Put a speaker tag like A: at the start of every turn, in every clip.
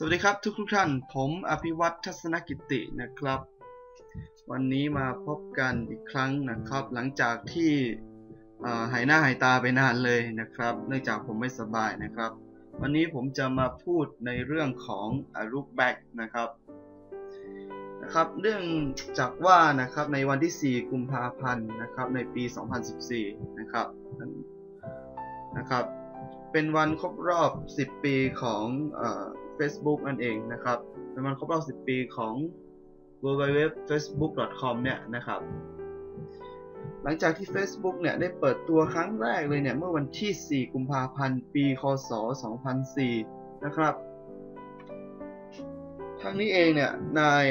A: สวัสดีครับทุกทุกท่าน ผมอภิวัตทัศนกิตินะครับ วันนี้มาพบกันอีกครั้งนะครับ หลังจากที่หายหน้าหายตาไปนานเลยนะครับ เนื่องจากผมไม่สบายนะครับ วันนี้ผมจะมาพูดในเรื่องของอารุกแบกนะครับนะครับ เรื่องจากว่านะครับในวันที่ 4 กุมภาพันธ์นะครับในปี 2014 นะครับนะครับ เป็นวันครบรอบ 10 ปีของเอ่อ Facebook นั่นเองนะครับ เป็นวันครบรอบ 10 ปีของ w w w f a c e b o o k c o m เนี่ยนะครับ หลังจากที่ Facebook เนี่ยได้เปิดตัวครั้งแรกเลยเนี่ย เมื่อวันที่ 4 กุมภาพันธ์ ปี คศ 2004 นะครับทั้งนี้เองเนี่ย นาย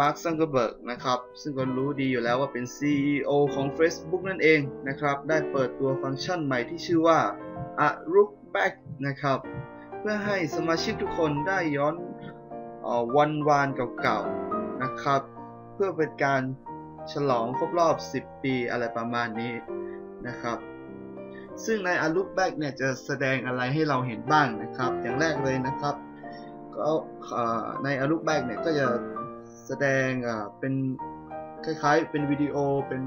A: มาร์คซังเกอร์เบิร์กนะครับ ซึ่งก็รู้ดีอยู่แล้วว่าเป็น CEO ของ Facebook นั่นเองนะครับ ได้เปิดตัวฟังก์ชันใหม่ที่ชื่อว่า a Look Back นะครับ เพื่อให้สมาชิกทุกคนได้ย้อนออวันวานเก่าๆนะครับ เพื่อเป็นการฉลองครบรอบ 10 ปีอะไรประมาณนี้นะครับ ซึ่งใน a Look Back เนี่ยจะแสดงอะไรให้เราเห็นบ้างนะครับ อย่างแรกเลยนะครับก็ใน a Look Back เนี่ยก็จะแสดงเป็นคล้ายๆ เป็นวิดีโอเป็น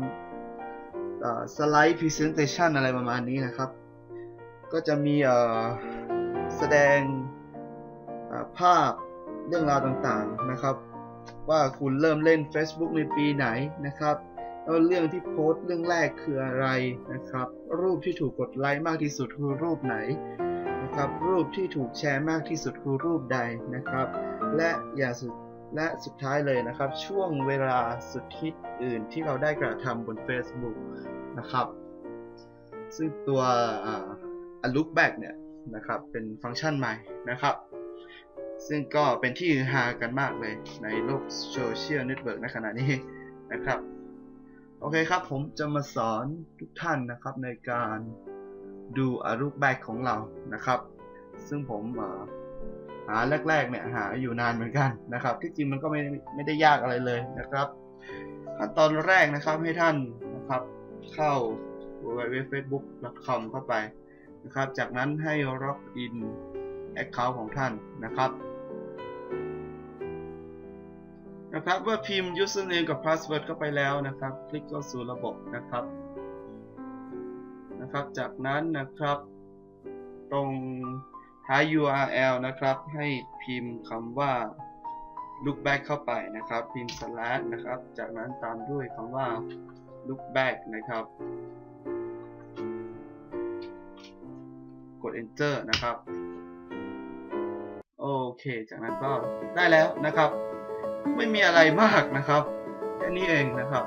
A: สไลด์พรีเซนเตชันอะไรประมาณนี้นะครับ ก็จะมีแสดงภาพเรื่องราวต่างๆนะครับ ว่าคุณเริ่มเล่น Facebook ในปีไหนนะครับแล้วเรื่องที่โพสต์เรื่องแรกคืออะไรนะครับ รูปที่ถูกกดไลค์มากที่สุดคือรูปไหนนะครับรูปที่ถูกแชร์มากที่สุดคือรูปใดนะครับ และอย่าสุดและสุดท้ายเลยนะครับ ช่วงเวลาสุดฮิตอื่นที่เราได้กระทำบน Facebook นะครับ ซึ่งตัว a look back เนี่ยนะครับเป็นฟังก์ชันใหม่นะครับ ซึ่งก็เป็นที่ฮือฮากันมากเลยในโลกโซเชียลเน็ตเวิร์กในขณะนี้นะครับ โอเคครับผมจะมาสอนทุกท่านนะครับในการดู a look back ของเรานะครับ ซึ่งผมหาแรกๆเนี่ยหาอยู่นานเหมือนกันนะครับ ที่จริงมันก็ไม่ไม่ได้ยากอะไรเลยนะครับขั้นตอนแรกนะครับให้ท่านนะครับเข้า www.facebook.com เข้าไป นะครับ จากนั้นให้ล็อกอิน Account ของท่านนะครับนะครับเมื่อพิมพ์ username กับ password เข้าไปแล้วนะครับ คลิกเข้าสู่ระบบนะครับนะครับ จากนั้นนะครับ ตรงท้าย URL นะครับ ให้พิมพ์คำว่า look back เข้าไปนะครับ พิมพ์ slash นะครับ จากนั้นตามด้วยคำว่า look back นะครับ ด enter นะครับ โอเค จากนั้นก็ได้แล้วนะครับ ไม่มีอะไรมากนะครับ แค่นี้เองนะครับ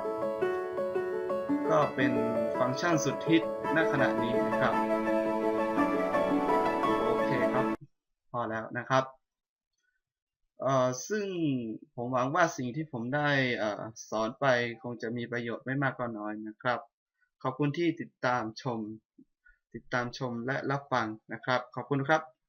A: ก็เป็นฟังก์ชันสุดฮิตณขณะนี้นะครับ โอเคครับ พอแล้วนะครับเอ่อซึ่งผมหวังว่าสิ่งที่ผมได้เอ่อสอนไปคงจะมีประโยชน์ไม่มากก็น้อยนะครับ ขอบคุณที่ติดตามชม ติดตามชมและรับฟังนะครับ ขอบคุณครับ